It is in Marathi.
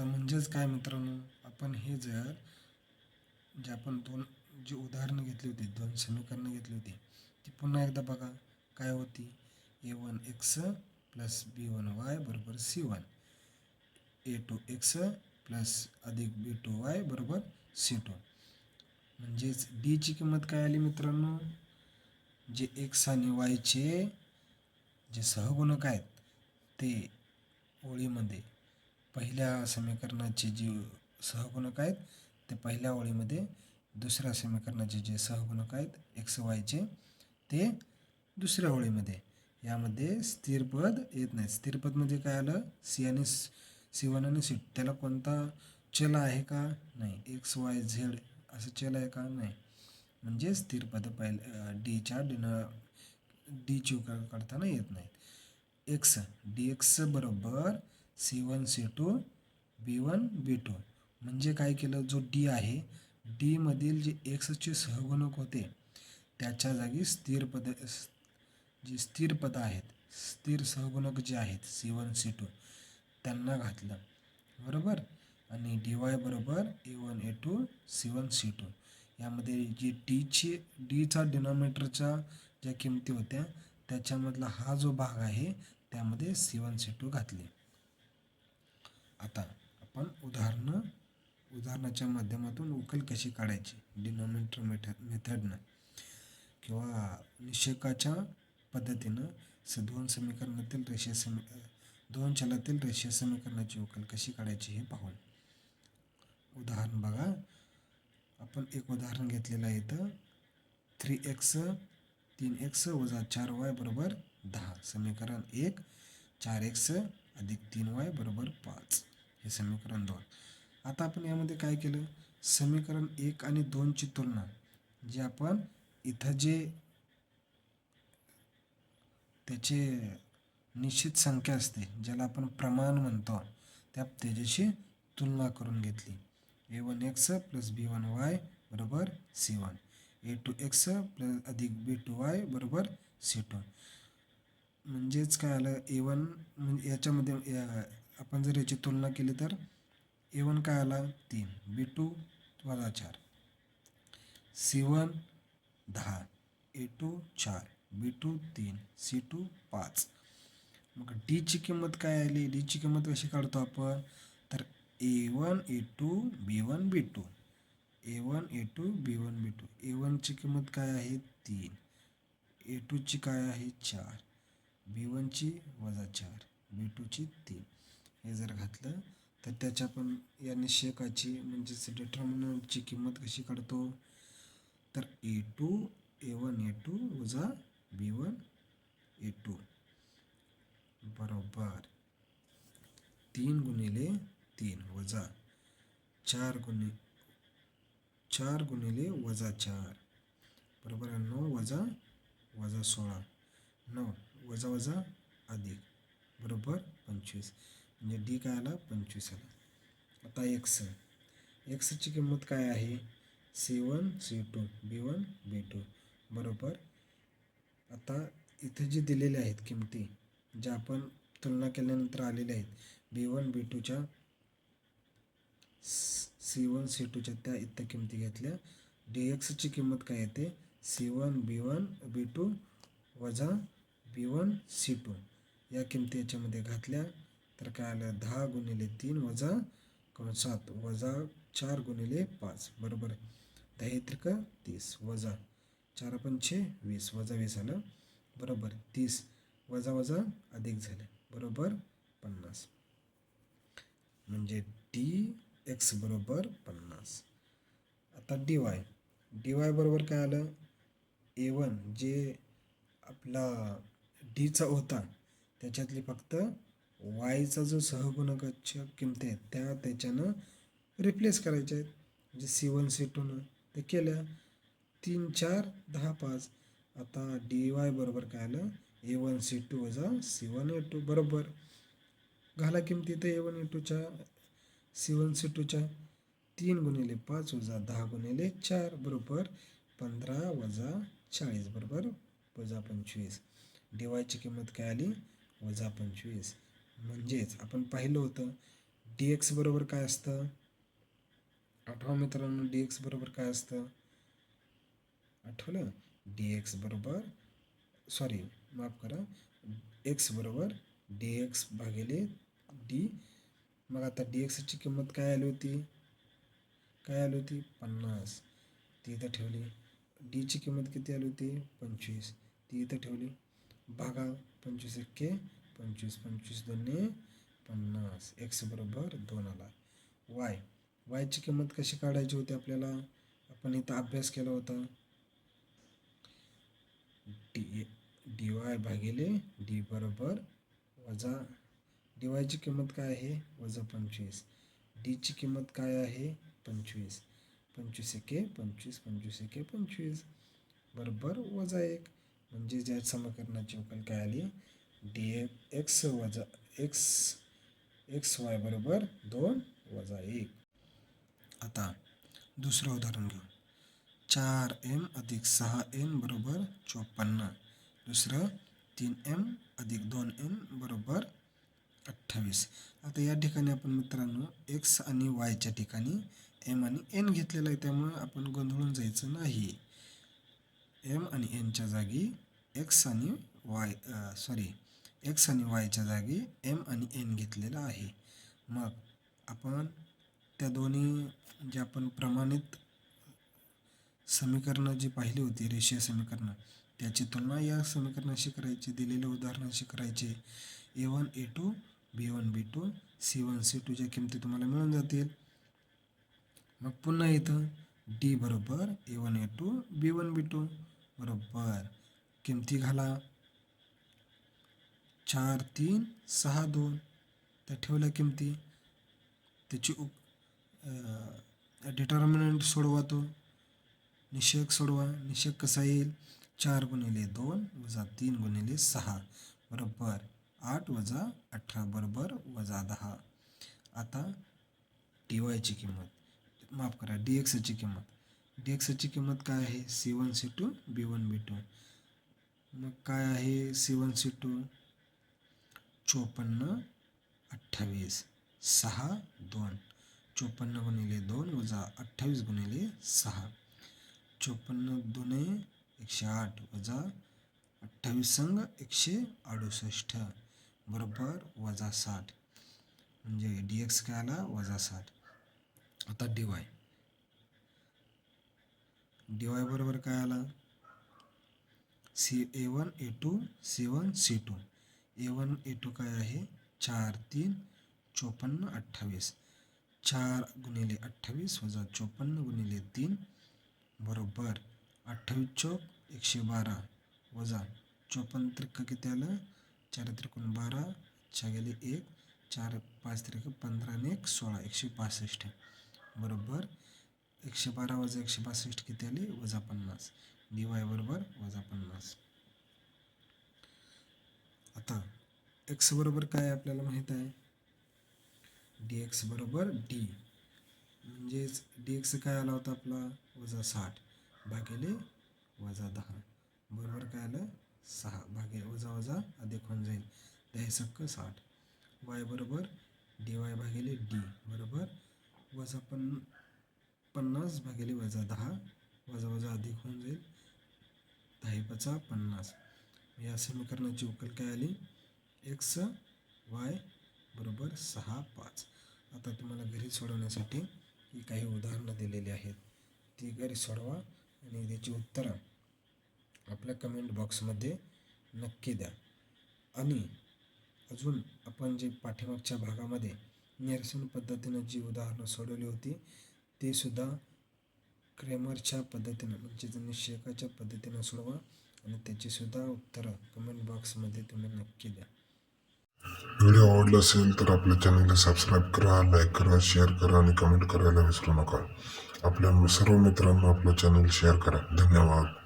आता म्हणजेच काय मित्रांनो आपण हे जर जे आपण दोन जी उदाहरणं घेतली होती दोन समीकरणं घेतली होती ती पुन्हा एकदा बघा काय होती? A one X plus B one Y बरोबर C one A two X plus अधिक बी टू वाय बरोबर सी टू म्हणजेच डीची किंमत काय आली मित्रांनो? जे एक्स आणि वायचे जे सहगुणक आहेत ते ओळीमध्ये पहिल्या समीकरणाचे जे सहगुणक आहेत ते पहिल्या ओळीमध्ये दुसऱ्या समीकरणाचे जे सहगुणक आहेत एक्स वायचे ते दुसऱ्या ओळीमध्ये. यामध्ये स्थिर पद येत नाही. स्थिर पद म्हणजे काय आलं? सी आणि सी वन आणि सी त्याला कोणता चल आहे का? नाही. एक्स वाय झेड असं चल आहे का? नाही. म्हणजे स्थिर पद पहिल्या डीच्या डिन डीची उकल करताना येत नाहीत. एक्स डी एक्स बरोबर C one C two B one B two म्हणजे काय केलं? जो डी आहे डीमधील जे एक्सचे सहगुणक होते त्याच्या जागी स्थिर पद जी स्थिर पदं आहेत स्थिर सहगुणक जे आहेत सी वन सी टू त्यांना घातलं. बरोबर? आणि डी वाय बरोबर A one A two C one C two यामध्ये जी डीची डीचा डिनॉमिनेटरच्या ज्या किमती होत्या त्याच्यामधला हा जो भाग आहे त्यामध्ये सी वन सी टू घातले. आता आपण उदाहरणं उदाहरणाच्या माध्यमातून उकल कशी काढायची? डिनॉमिनेटर मेथड मेथडनं किंवा निषेकाच्या पद्धतीनं स दोन समीकरणातील रेषीय समी दोन चलातील रेषीय समीकरणाची उकल कशी काढायची हे पाहू उदाहरण बघा. आपण एक उदाहरण घेतलेलं आहे इथं. थ्री एक्स तीन एक्स वजा चार वाय बरोबर दहा. समीकरण एक चार एक्स अधिक तीन वाय बरोबर पाच. हे समीकरण दोन. आता आपण यामध्ये काय केलं? समीकरण एक आणि दोनची तुलना जे आपण इथं जे त्याचे निश्चित संख्या असते ज्याला आपण प्रमाण म्हणतो त्या त्याच्याशी तुलना करून घेतली. A one X plus B one Y बरोबर C one A two X plus अधिक बी टू वाय बरोबर सी टू म्हणजेच काय आलं? ए वन म्हणजे याच्यामध्ये आपण जर याची तुलना केली तर ए वन काय आला? तीन. बी टू वजा चार. सी वन दहा. ए टू चार. बी टू तीन. सी टू पाच. मग डीची किंमत काय आली? डीची किंमत कशी काढतो आपण? तर A one A two B one B two A one A two B one B two A वनची किंमत काय आहे? तीन. ए टूची काय आहे? चार. बी वनची वजा चार. बी टूची तीन. हे जर घातलं तर त्याच्या पण या निश्चयकाची म्हणजेच डिटर्मिनंटची किंमत कशी काढतो? तर A two A one A two वजा बी वन ए टू बरोबर. तीन गुणिले तीन वजा चार गुणि चार गुणिले वजा चार. बरोबर आहे नऊ वजा वजा सोळा. नऊ वजा वजा अधिक. बरोबर पंचवीस. म्हणजे डी काय आला? पंचवीस आला. आता एक्स. एक्सची किंमत काय आहे? C one C two B one B two. बरोबर? आता इथे जे दिलेले आहेत किमती ज्या आपण तुलना केल्यानंतर आलेल्या आहेत बी वन बी टूच्या सी वन सी टूच्या त्या इथं किमती घेतल्या. डी एक्सची किंमत काय येते? C one B one B two वजा बी वन सी टू. या किमती याच्यामध्ये घातल्या. तर काय आलं? दहा गुणिले तीन वजा सात वजा चार गुणिले पाच. बरोबर दहा त्रिक तीस. वजा चार पंचे वीस. वजा वीस आलं. बरोबर तीस. वजा वजा अधिक झाले. बरोबर पन्नास. म्हणजे डी एक्स बरोबर पन्नास. आता डी वाय डी वाय बरोबर काय आलं? ए वन जे आपला डीचा होता त्याच्यातली फक्त वायचा जो सहगुणकाच्या किमती आहेत त्या त्याच्यानं रिप्लेस करायच्या आहेत. म्हणजे सी वन सी टूनं ते केल्या तीन चार दहा पाच. आता डी वाय बरोबर काय आलं? ए वन सी टू वजा सी वन ए टू बरोबर. घाला किमती तर ए वन ए टूच्या सी वन सी टूच्या तीन गुणिले पाच वजा दहा गुणिले चार. बरोबर. पंधरा वजा चाळीस. बरोबर. वजा पंचवीस. डी वायची किंमत काय आली? वजा पंचवीस. म्हणजेच आपण पाहिलं होतं डी एक्स बरोबर काय असतं? आठवा मित्रांनो डी एक्स बरोबर काय असतं? आठवलं? डी एक्स बरोबर सॉरी माफ करा. एक्स बरोबर डी एक्स भागिले डी मग आता डी एक्सची किंमत काय आली होती? काय आली होती? पन्नास. ती इथं ठेवली. डीची किंमत किती आली होती? पंचवीस. ती इथं ठेवली. भागा पंचवीस एक्के पंचवीस पंचवीस दोन्ही पन्नास. एक्स बरोबर दोन आला वाय वायची किंमत कशी काढायची होती आपल्याला? आपण इथं अभ्यास केला होता. डी डी वाय भागिले डी बरोबर वजा डी वायची किंमत काय आहे? वजा पंचवीस. डीची किंमत काय आहे? पंचवीस. पंचवीस एके पंचवीस पंचवीस एके पंचवीस. बरोबर वजा एक. म्हणजे ज्या समीकरणाची उकल काय आली? डी एक्स वजा एक्स एक्स वाय बरोबर दोन वजा एक. आता दुसरं उदाहरण घेऊ. चार एम अधिक सहा एम बरोबर चोपन्न. दुसरं तीन एम अधिक दोन एम बरोबर अठ्ठावीस. आता या ठिकाणी आपण मित्रांनो एक्स आणि वायच्या ठिकाणी एम आणि एन घेतलेलं आहे त्यामुळे आपण गोंधळून जायचं नाही. एम आणि एनच्या जागी एक्स आणि वाय सॉरी एक्स आणि वायच्या जागी एम आणि एन घेतलेलं आहे. मग आपण त्या दोन्ही जे आपण प्रमाणित समीकरणं जी पाहिली होती रेषीय समीकरणं त्याची तुलना या समीकरणाशी करायची दिलेल्या उदाहरणाशी करायचे. A one A two B one B two C one C टूच्या किमती तुम्हाला मिळून जातील. मग पुन्हा इथं डी बरोबर A one A two B one B two बरोबर. किमती घाला. चार तीन सहा दोन. त्या ठेवल्या किमती. त्याची उप डिटर्मिनंट सोडवा तो. निषेक सोडवा. निषेक कसा येईल? चार गुणिले दोन वजा तीन गुणिले सहा. बरोबर. आठ वजा अठरा. बरोबर वजा दहा. आता डी वायची किंमत. माफ करा डी एक्सची किंमत. डी एक्सची किंमत काय आहे? C one C two B one B two मग काय आहे? सी वन सी टू चोपन्न अठ्ठावीस सहा दोन. चोपन्न गुणिले दोन वजा अठ्ठावीस गुणिले सहा. चोपन्न दोन एकशे आठ वजा अठ्ठावीस संघ एकशे अडुसष्ट. बरोबर वजा साठ. म्हणजे डी एक्स काय आला? वजा साठ. आता डी वाय डी वाय बरोबर काय आला? C A one A two C one C two A one A two काय आहे? चार तीन चोपन्न अठ्ठावीस. चार गुणिले अठ्ठावीस वजा चोपन्न गुणिले तीन बरोबर अठ्ठावीस चौक एकशे बारा वजा चोपन्न त्रिक किती आलं? चार त्रिकोण बारा च्या गेले एक चार पाच त्रिक पंधरा आणि एक सोळा एकशे पासष्ट. बरोबर एकशे बारा वजा एकशे बासष्ट किती आले? वजा पन्नास. डी वाय बरोबर वजा पन्नास. आता एक्स बरोबर काय आपल्याला माहीत आहे? डी एक्स बरोबर डी म्हणजेच डी एक्स काय आला होता आपला? वजा साठ भागिले वजा दहा. बरोबर काय आलं? सहा भागे वजा वजा अधिक होऊन जाईल. दहा सक्क साठ. वाय बरोबर डी वाय भागिले डी बरोबर वजा पन्न पन्नास भागिले वजा दहा. वजा वजा अधिक होऊन जाईल. दहा पचा पन्नास. या समीकरणाची उकल काय आली? एक्स वाय बरोबर सहा पाच. आता तुम्हाला घरी सोडवण्यासाठी ही काही उदाहरणं दिलेली आहेत. ती घरी सोडवा आणि त्याची उत्तरं आपल्या कमेंट बॉक्समध्ये नक्की द्या. आणि अजून आपण जे पाठीमागच्या भागामध्ये निरसन पद्धतीनं जी उदाहरणं सोडवली होती ते सुद्धा क्रेमरच्या पद्धतीनं म्हणजे निश्चयकाच्या पद्धतीनं सोडवा आणि त्याचीसुद्धा उत्तरं कमेंट बॉक्समध्ये तुम्ही नक्की द्या. व्हिडिओ आवडला असेल तर आपल्या चॅनलला सबस्क्राईब करा लाईक करा शेअर करा आणि कमेंट करायला विसरू नका. आपल्या सर्व मित्रांना आपलं चॅनल शेअर करा. धन्यवाद.